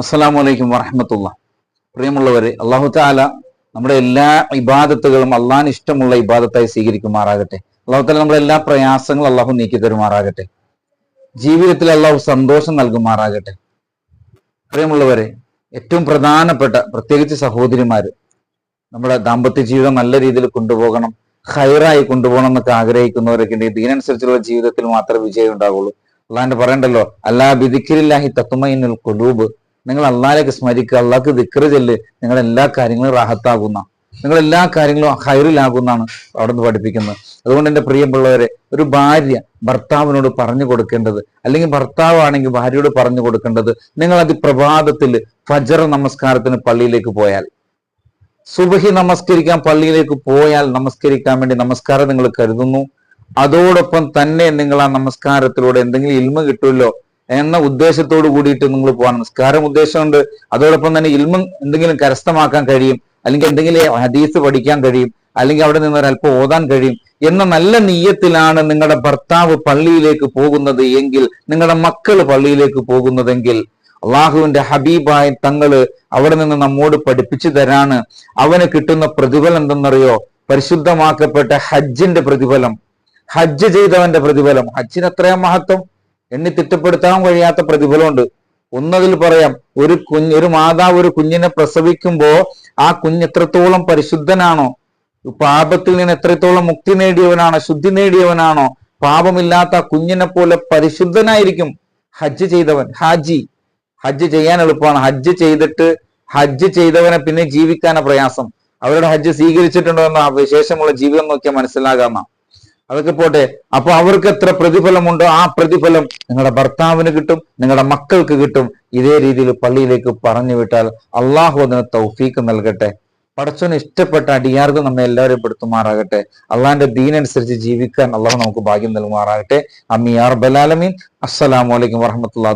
അസ്സലാമു അലൈക്കും വറഹമത്തുള്ള. പ്രിയമുള്ളവരെ അള്ളാഹു താല നമ്മുടെ എല്ലാ ഇബാദത്തുകളും അള്ളാഹിന് ഇഷ്ടമുള്ള ഇബാദത്തായി സ്വീകരിക്കുമാറാകട്ടെ. അള്ളാഹു താല നമ്മുടെ എല്ലാ പ്രയാസങ്ങളും അള്ളാഹു നീക്കി തരുമാറാകട്ടെ. ജീവിതത്തിൽ അള്ളാഹു സന്തോഷം നൽകുമാറാകട്ടെ. പ്രിയമുള്ളവരെ ഏറ്റവും പ്രധാനപ്പെട്ട പ്രത്യേകിച്ച് സഹോദരിമാര് നമ്മുടെ ദാമ്പത്യ ജീവിതം നല്ല രീതിയിൽ കൊണ്ടുപോകണം ഹൈറായി കൊണ്ടുപോകണം എന്നൊക്കെ ആഗ്രഹിക്കുന്നവരൊക്കെ ഉണ്ട്. ഇതിനനുസരിച്ചുള്ള ജീവിതത്തിൽ മാത്രമേ വിജയം ഉണ്ടാവുള്ളൂ. അള്ളാഹിന്റെ പറയണ്ടല്ലോ അല്ലാ ബിദിക്കിരില്ലാഹി തത്തുമൈനുൽ കുലൂബ് നിങ്ങൾ അള്ളാഹിലേക്ക് സ്മരിക്കുക അള്ളാഹ്ക്ക് ദിക്റ് ചെല്ല് നിങ്ങൾ എല്ലാ കാര്യങ്ങളും റാഹത്താകുന്ന നിങ്ങൾ എല്ലാ കാര്യങ്ങളും ഹൈറിലാകുന്നാണ് അവിടെ നിന്ന് പഠിപ്പിക്കുന്നത്. അതുകൊണ്ട് എന്റെ പ്രിയമുള്ളവരെ ഒരു ഭാര്യ ഭർത്താവിനോട് പറഞ്ഞു കൊടുക്കേണ്ടത് അല്ലെങ്കിൽ ഭർത്താവാണെങ്കിൽ ഭാര്യയോട് പറഞ്ഞു കൊടുക്കേണ്ടത് നിങ്ങൾ അത് പ്രഭാതത്തിൽ ഫജർ നമസ്കാരത്തിന് പള്ളിയിലേക്ക് പോയാൽ സുബഹി നമസ്കരിക്കാൻ പള്ളിയിലേക്ക് പോയാൽ നമസ്കരിക്കാൻ വേണ്ടി നമസ്കാരം നിങ്ങൾ കരുതുന്നു. അതോടൊപ്പം തന്നെ നിങ്ങൾ ആ നമസ്കാരത്തിലൂടെ എന്തെങ്കിലും ഇൽമ കിട്ടുമല്ലോ എന്ന ഉദ്ദേശത്തോട് കൂടിയിട്ട് നിങ്ങൾ പോകണം നിസ്കാരം ഉദ്ദേശമുണ്ട്. അതോടൊപ്പം തന്നെ ഇൽമം എന്തെങ്കിലും കരസ്ഥമാക്കാൻ കഴിയും അല്ലെങ്കിൽ എന്തെങ്കിലും ഹദീസ് പഠിക്കാൻ കഴിയും അല്ലെങ്കിൽ അവിടെ നിന്ന് ഒരല്പം ഓതാൻ കഴിയും എന്ന നല്ല നീയത്തിലാണ് നിങ്ങളുടെ ഭർത്താവ് പള്ളിയിലേക്ക് പോകുന്നത് എങ്കിൽ നിങ്ങളുടെ മക്കൾ പള്ളിയിലേക്ക് പോകുന്നതെങ്കിൽ അള്ളാഹുവിന്റെ ഹബീബായ തങ്ങൾ അവിടെ നിന്ന് നമ്മോട് പഠിപ്പിച്ചു തരാണ്. അവന് കിട്ടുന്ന പ്രതിഫലം എന്തെന്നറിയോ? പരിശുദ്ധമാക്കപ്പെട്ട ഹജ്ജിന്റെ പ്രതിഫലം. ഹജ്ജ് ചെയ്തവന്റെ പ്രതിഫലം. ഹജ്ജിന് എത്രയാ മഹത്വം? എണ്ണി തിട്ടപ്പെടുത്താൻ കഴിയാത്ത പ്രതിഫലമുണ്ട്. ഒന്നതിൽ പറയാം ഒരു കുഞ്ഞ് ഒരു മാതാവ് ഒരു കുഞ്ഞിനെ പ്രസവിക്കുമ്പോൾ ആ കുഞ്ഞ് എത്രത്തോളം പരിശുദ്ധനാണോ പാപത്തിൽ നിന്ന് എത്രത്തോളം മുക്തി നേടിയവനാണോ ശുദ്ധി നേടിയവനാണോ പാപമില്ലാത്ത കുഞ്ഞിനെ പോലെ പരിശുദ്ധനായിരിക്കും ഹജ്ജ് ചെയ്തവൻ. ഹാജി ഹജ്ജ് ചെയ്യാൻ എളുപ്പമാണ്. ഹജ്ജ് ചെയ്തിട്ട് ഹജ്ജ് ചെയ്തവനെ പിന്നെ ജീവിക്കാനാണ് പ്രയാസം. അവരുടെ ഹജ്ജ് സ്വീകരിച്ചിട്ടുണ്ടോ എന്ന വിശേഷമുള്ള ജീവിതം നോക്കിയാൽ മനസ്സിലാകാമ അതൊക്കെ പോട്ടെ. അപ്പൊ അവർക്ക് എത്ര പ്രതിഫലമുണ്ടോ ആ പ്രതിഫലം നിങ്ങളുടെ ഭർത്താവിന് കിട്ടും നിങ്ങളുടെ മക്കൾക്ക് കിട്ടും. ഇതേ രീതിയിൽ പള്ളിയിലേക്ക് പറഞ്ഞു വിട്ടാൽ അള്ളാഹു അതിന് തൗഫീക്ക് നൽകട്ടെ. പടച്ചോന് ഇഷ്ടപ്പെട്ട അടിയാർക്ക് നമ്മെ എല്ലാവരും പെടുത്തുമാറാകട്ടെ. അള്ളാഹിന്റെ ദീനനുസരിച്ച് ജീവിക്കാൻ അള്ളാഹു നമുക്ക് ഭാഗ്യം നൽകുമാറാകട്ടെ. അമ്മി ബലാലമീൻ അസ്സലാമലൈക്കും വറഹമത്തുള്ള